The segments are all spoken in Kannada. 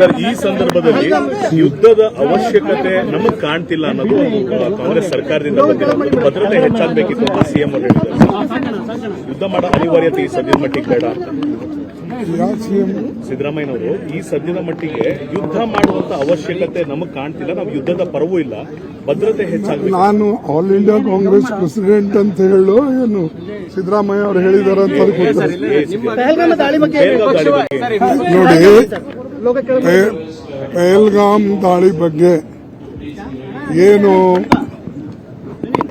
ಸರ್ ಈ ಸಂದರ್ಭದಲ್ಲಿ ಯುದ್ಧದ ಅವಶ್ಯಕತೆ ನಮಗ್ ಕಾಣ್ತಿಲ್ಲ ಅನ್ನೋದು ಕಾಂಗ್ರೆಸ್ ಸರ್ಕಾರದಿಂದ ಬಂದಿರೋ ಭದ್ರತೆ ಹೆಚ್ಚಾಗಬೇಕಿತ್ತು ಅಂತ ಸಿಎಂ ಅವರು ಹೇಳಿದ್ದಾರೆ. ಯುದ್ಧ ಮಾಡೋ ಅನಿವಾರ್ಯತೆ ಈ ಸದ್ಯದ ಮಟ್ಟಿಗೆ ಬೇಡ ಸಿದ್ದರಾಮಯ್ಯನವರು ಈ ಸದ್ಯದ ಮಟ್ಟಿಗೆ ಯುದ್ಧ ಮಾಡುವಂತ ಅವಶ್ಯಕತೆ ನಮಗ್ ಕಾಣ್ತಿಲ್ಲ. ನಾವು ಯುದ್ಧದ ಪರವೂ ಇಲ್ಲ. ಭದ್ರತೆ ಹೆಚ್ಚಾಗಬೇಕು. ನಾನು ಆಲ್ ಇಂಡಿಯಾ ಕಾಂಗ್ರೆಸ್ ಪ್ರೆಸಿಡೆಂಟ್ ಅಂತ ಹೇಳೋ ಏನು ಸಿದ್ದರಾಮಯ್ಯ ಅವರು ಹೇಳಿದಾರೆ ಅಂತ ನೋಡಿ ಪಹಲ್ಗಾಮ್ ದಾಳಿ ಬಗ್ಗೆ ಏನು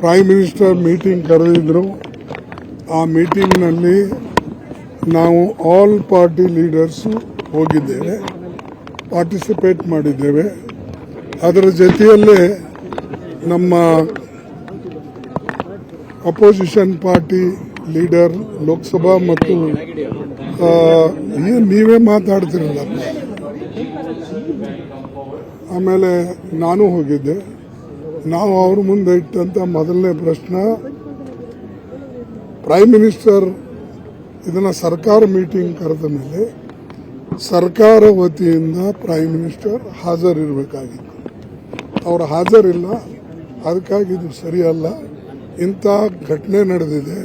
ಪ್ರೈಮ್ ಮಿನಿಸ್ಟರ್ ಮೀಟಿಂಗ್ ಕರೆದಿದ್ರು. ಆ ಮೀಟಿಂಗ್ನಲ್ಲಿ ನಾವು ಆಲ್ ಪಾರ್ಟಿ ಲೀಡರ್ಸು ಹೋಗಿದ್ದೇವೆ ಪಾರ್ಟಿಸಿಪೇಟ್ ಮಾಡಿದ್ದೇವೆ. ಅದರ ಜೊತೆಯಲ್ಲೇ ನಮ್ಮ ಅಪೋಸಿಷನ್ ಪಾರ್ಟಿ ಲೀಡರ್ ಲೋಕಸಭಾ ಮತ್ತು ನೀವೇ ಮಾತಾಡ್ತಿರಲ್ಲ. ಆಮೇಲೆ ನಾನು ಹೋಗಿದ್ದೆ. ನಾವು ಅವ್ರ ಮುಂದೆ ಇಟ್ಟಂತ ಮೊದಲನೇ ಪ್ರಶ್ನೆ ಪ್ರೈಮ್ ಮಿನಿಸ್ಟರ್ ಇದನ್ನ ಸರ್ಕಾರ ಮೀಟಿಂಗ್ ಕರೆದ ಮೇಲೆ ಸರ್ಕಾರ ವತಿಯಿಂದ ಪ್ರೈಮ್ ಮಿನಿಸ್ಟರ್ ಹಾಜರಿರಬೇಕಾಗಿತ್ತು. ಅವರು ಹಾಜರಿಲ್ಲ, ಅದಕ್ಕಾಗಿ ಇದು ಸರಿಯಲ್ಲ. ಇಂಥ ಘಟನೆ ನಡೆದಿದೆ.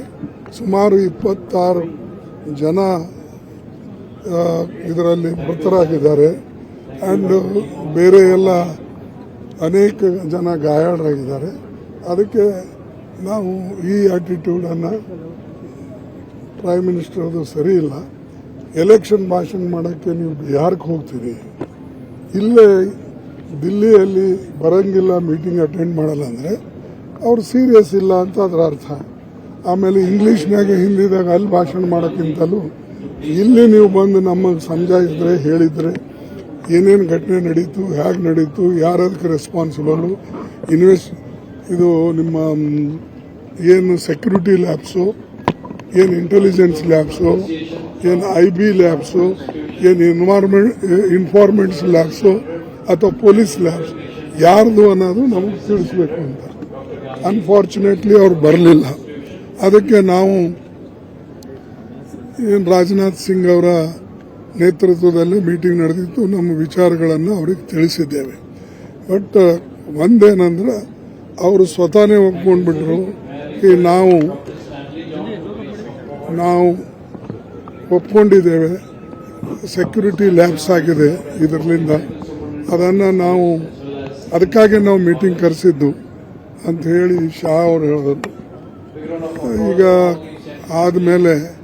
ಸುಮಾರು ಇಪ್ಪತ್ತಾರು ಜನ ಇದರಲ್ಲಿ ಮೃತರಾಗಿದ್ದಾರೆ. ಆ್ಯಂಡ್ ಬೇರೆ ಎಲ್ಲ ಅನೇಕ ಜನ ಗಾಯಾಳರಾಗಿದ್ದಾರೆ. ಅದಕ್ಕೆ ನಾವು ಈ ಆಟಿಟ್ಯೂಡನ್ನು ಪ್ರೈಮ್ ಮಿನಿಸ್ಟರ್ದು ಸರಿ ಇಲ್ಲ. ಎಲೆಕ್ಷನ್ ಭಾಷಣ ಮಾಡೋಕ್ಕೆ ನೀವು ಬಿಹಾರಕ್ಕೆ ಹೋಗ್ತೀರಿ. ಇಲ್ಲೇ ದಿಲ್ಲಿಯಲ್ಲಿ ಬರಂಗಿಲ್ಲ ಮೀಟಿಂಗ್ ಅಟೆಂಡ್ ಮಾಡಲ್ಲ ಅಂದರೆ ಅವ್ರು ಸೀರಿಯಸ್ ಇಲ್ಲ ಅಂತ ಅದರ ಅರ್ಥ. ಆಮೇಲೆ ಇಂಗ್ಲೀಷ್ನಾಗೆ ಹಿಂದಿದಾಗ ಅಲ್ಲಿ ಭಾಷಣ ಮಾಡೋಕ್ಕಿಂತಲೂ ಇಲ್ಲಿ ನೀವು ಬಂದು ನಮಗೆ ಸಮಜಾಯಿಸಿದ್ರೆ ಹೇಳಿದರೆ ಏನೇನು ಘಟನೆ ನಡೀತು, ಹೇಗೆ ನಡೀತು ಯಾರದಕ್ಕೆ ರೆಸ್ಪಾನ್ಸಿಬಲು ಇನ್ವೆಸ್ಟ್ ಇದು ನಿಮ್ಮ ಏನು ಸೆಕ್ಯೂರಿಟಿ ಲ್ಯಾಬ್ಸು ಏನು ಇಂಟೆಲಿಜೆನ್ಸ್ ಲ್ಯಾಬ್ಸು ಏನು ಐ ಬಿ ಲ್ಯಾಬ್ಸು ಏನು ಎನ್ವೈರ್ಮೆಂಟ್ ಇನ್ಫಾರ್ಮೆಂಟ್ಸ್ ಲ್ಯಾಬ್ಸು ಅಥವಾ ಪೊಲೀಸ್ ಲ್ಯಾಬ್ಸ್ ಯಾರ್ದು ಅನ್ನೋದು ನಮಗೆ ತಿಳಿಸ್ಬೇಕು ಅಂತ. ಅನ್ಫಾರ್ಚುನೇಟ್ಲಿ ಅವ್ರು ಬರಲಿಲ್ಲ. ಅದಕ್ಕೆ ನಾವು ಏನು ರಾಜನಾಥ್ ಸಿಂಗ್ ಅವರ ನೇತೃತ್ವದಲ್ಲಿ ಮೀಟಿಂಗ್ ನಡೆದಿತ್ತು. ನಮ್ಮ ವಿಚಾರಗಳನ್ನು ಅವ್ರಿಗೆ ತಿಳಿಸಿದ್ದೇವೆ. ಬಟ್ ಒಂದೇನಂದ್ರೆ ಅವರು ಸ್ವತಃನೇ ಒಪ್ಕೊಂಡ್ಬಿಟ್ರು ಈ ನಾವು ನಾವು ಒಪ್ಕೊಂಡಿದ್ದೇವೆ. ಸೆಕ್ಯೂರಿಟಿ ಲ್ಯಾಬ್ಸ್ ಆಗಿದೆ ಇದರಿಂದ ಅದನ್ನು ನಾವು, ಅದಕ್ಕಾಗಿ ನಾವು ಮೀಟಿಂಗ್ ಕರೆಸಿದ್ದು ಅಂತ ಹೇಳಿ ಶಾ ಅವರು ಹೇಳಿದರು. ಈಗ ಆದಮೇಲೆ